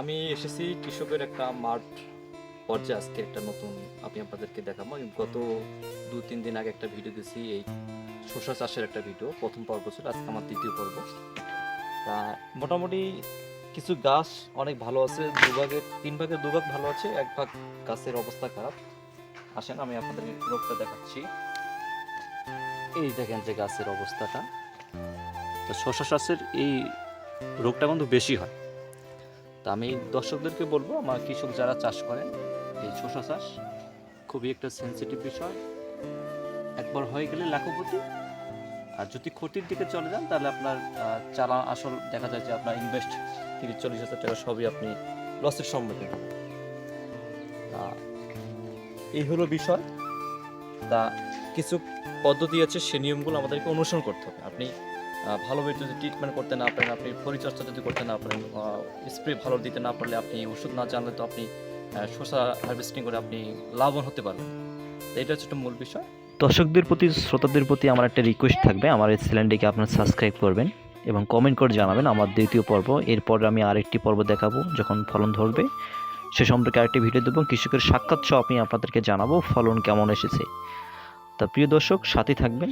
আমি এসেছি কৃষকের একটা মাঠ পর্যায়ে। আজকে একটা নতুন আমি আপনাদেরকে দেখাবো। আমি গত দু তিন দিন আগে একটা ভিডিও দিয়েছি, এই শসা চাষের একটা ভিডিও প্রথম পর্ব ছিল, আজকে আমার দ্বিতীয় পর্ব। তা মোটামুটি কিছু গাছ অনেক ভালো আছে দুভাগের তিন ভাগের দুভাগ ভালো আছে, এক ভাগ গাছের অবস্থা খারাপ। আসেন, আমি আপনাদের রোগটা দেখাচ্ছি। এই দেখেন যে গাছের অবস্থাটা। তো শসা চাষের এই রোগটা কিন্তু বেশি হয়। তা আমি দর্শকদেরকে বলব, আমার কৃষক যারা চাষ করেন এই শসা চাষ খুবই একটা সেন্সিটিভ বিষয়। একবার হয়ে গেলে লাখপতি আর যদি ক্ষতির দিকে চলে যান, তাহলে আপনার চারা আসল দেখা যায় যে আপনার ইনভেস্ট তিরিশ চল্লিশ হাজার টাকা সবই আপনি লসের সম্মুখীন এই হলো বিষয়। তা কিছু পদ্ধতি আছে, সে নিয়মগুলো আমাদেরকে অনুসরণ করতে হবে। আপনি ভালোভাবে যদি ট্রিটমেন্ট করতে না পারেন, আপনি পরিচর্যা যদি করতে না পারেন স্প্রে ভালো দিতে না পারলে আপনি ওষুধ না জানলে তো আপনি শসা হারভেস্টিং করে আপনি লাভবান হতে পারবেন। তো এটা হচ্ছে একটা মূল বিষয়। দর্শকদের প্রতি, শ্রোতাদের প্রতি আমার একটা রিকোয়েস্ট থাকবে। আমার এই চ্যানেলটিকে আপনারা সাবস্ক্রাইব করবেন এবং কমেন্ট করে জানাবেন আমার দ্বিতীয় পর্ব। এরপর আমি আরেকটি পর্ব দেখাবো যখন ফলন ধরবে। সে সম্পর্কে আরেকটি ভিডিও দেবো। কৃষকের সাক্ষাৎ সহ আমি আপনাদেরকে জানাব ফলন কেমন এসেছে। তা প্রিয় দর্শক, সাথে থাকবেন।